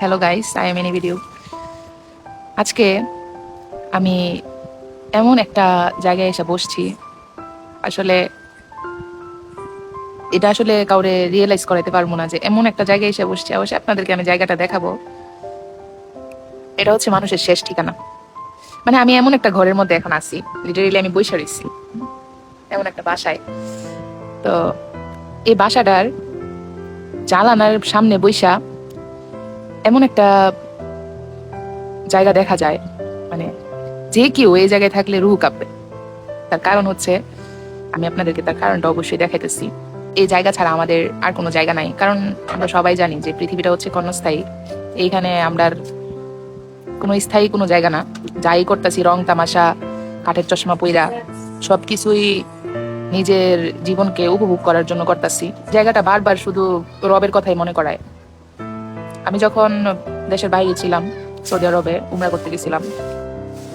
Hello guys I am Annie video আজকে আমি এমন একটা জায়গায় এসে বসছি, আসলে এটা আসলে কাউরে রিয়েলাইজ করাতে পারব না যে এমন একটা জায়গায় এসে বসছি, অবশ্যই আপনাদেরকে আমি জায়গাটা দেখাবো। এটা হচ্ছে মানুষের শেষ ঠিকানা। মানে আমি এমন একটা ঘরের মধ্যে এখন আছি লিটারেলি আমি বৈশা রয়েছি, এমন একটা বাসায়। তো এই বাসাটার জালানার সামনে বৈশা এমন একটা জায়গা দেখা যায় মানে যে কেউ এই জায়গায় থাকলে রুহ কাঁপবে। তার কারণ হচ্ছে, আমি আপনাদেরকে তার কারণটা অবশ্যই দেখাইতেছি। এই জায়গা ছাড়া আমাদের আর কোনো জায়গা নাই। কারণ আমরা সবাই জানি যে পৃথিবীটা হচ্ছে ক্ষণস্থায়ী। এইখানে আমরা কোনো স্থায়ী কোনো জায়গা না। যাই করতেছি, রং তামাশা, কাঠের চশমা পইরা, সবকিছুই নিজের জীবনকে উপভোগ করার জন্য করতেছি। জায়গাটা বারবার শুধু রবের কথাই মনে করায়। আমি যখন দেশের বাইরে ছিলাম, সৌদি আরবে উমরা করতে গেছিলাম,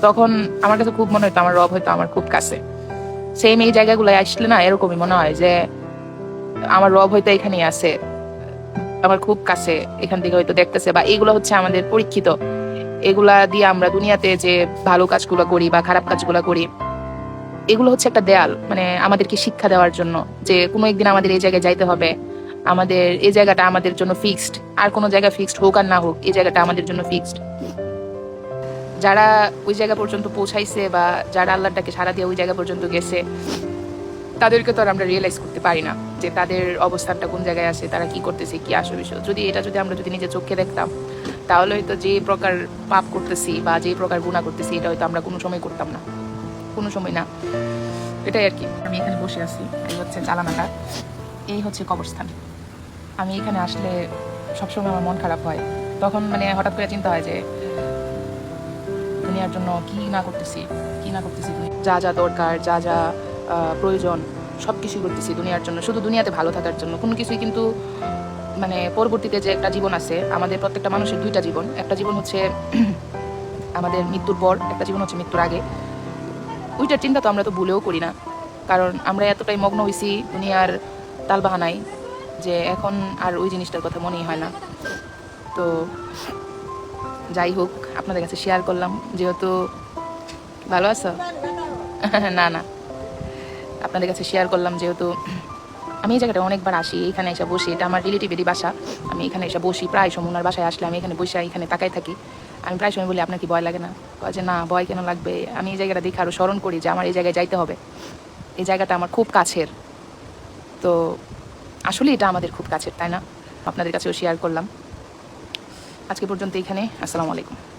তখন আমার কাছে খুব মনে হতো আমার রব হয়তো আমার খুব কাছে। সেম এই জায়গাগুলোয় আসলে না এরকমই মনে হয় যে, আমার রব হয়তো এখানেই আছে, আমার খুব কাছে, এখান থেকে হয়তো দেখতেছে বা এগুলো হচ্ছে আমাদের পরীক্ষিত। এগুলা দিয়ে আমরা দুনিয়াতে যে ভালো কাজগুলো করি বা খারাপ কাজগুলো করি, এগুলো হচ্ছে একটা দেয়াল মানে আমাদেরকে শিক্ষা দেওয়ার জন্য যে কোনো একদিন আমাদের এই জায়গায় যাইতে হবে। আমাদের, এই জায়গাটা আমাদের জন্য ফিক্সড আর কোনো জায়গা ফিক্সড হোক আর না হোক, এই জায়গাটা আমাদের জন্য ফিক্সড যারা ওই জায়গা পর্যন্ত পৌঁছাইছে বা যারা আল্লাহটাকে সারা দিয়ে ওই জায়গা পর্যন্ত গেছে, তাদেরকে তো আর আমরা রিয়েলাইজ করতে পারি না যে তাদের অবস্থানটা কোন জায়গায় আছে, তারা কি করতেছে, কি আসল বিষয়। যদি এটা যদি আমরা যদি নিজে চোখে দেখতাম, তাহলে হয়তো যে প্রকার পাপ করতেছি বা যে প্রকার গুণা করতেছি, এটা হয়তো আমরা কোনো সময় করতাম না। কোনো সময় না। এটাই আর কি। আমি এখানে বসে আছি। এই হচ্ছে চালানাটা এই হচ্ছে কবরস্থান। আমি এখানে আসলে সবসময় আমার মন খারাপ হয়। তখন মানে হঠাৎ করে চিন্তা হয় যে, দুনিয়ার জন্য কি না করতেছি, কি না করতেছি যা যা দরকার, যা যা প্রয়োজন সব কিছুই করতেছি দুনিয়ার জন্য। শুধু দুনিয়াতে ভালো থাকার জন্য। কোনো কিছুই কিন্তু মানে পরবর্তীতে যে একটা জীবন আছে, আমাদের প্রত্যেকটা মানুষের দুইটা জীবন। একটা জীবন হচ্ছে আমাদের মৃত্যুর পর, একটা জীবন হচ্ছে মৃত্যুর আগে। ওইটার চিন্তা তো আমরা তো ভুলেও করি না। কারণ আমরা এতটাই মগ্ন হয়েছি দুনিয়ার তালবাহানায় যে এখন আর ওই জিনিসটার কথা মনেই হয় না। তো যাই হোক, আপনাদের কাছে শেয়ার করলাম। যেহেতু ভালো আছো? না না। আপনাদের কাছে শেয়ার করলাম যেহেতু আমি এই জায়গাটা অনেকবার আসি, এখানে এসে বসি। এটা আমার রিলেটিভেরই বাসা। আমি এখানে এসে বসি, প্রায় সময় ওনার বাসায় আসলে আমি এখানে বসে এখানে তাকাই থাকি। আমি প্রায় সময় বলি, আপনার কি ভয় লাগে না? যে, না, ভয় কেন লাগবে? আমি এই জায়গাটা দেখে আরও স্মরণ করি যে আমার এই জায়গায় যাইতে হবে। এই জায়গাটা আমার খুব কাছের। তো আসলে এটা আমাদের খুব কাছের, তাই না? আপনাদের কাছেও শেয়ার করলাম। আজকে পর্যন্ত এখানে। আসসালামু আলাইকুম।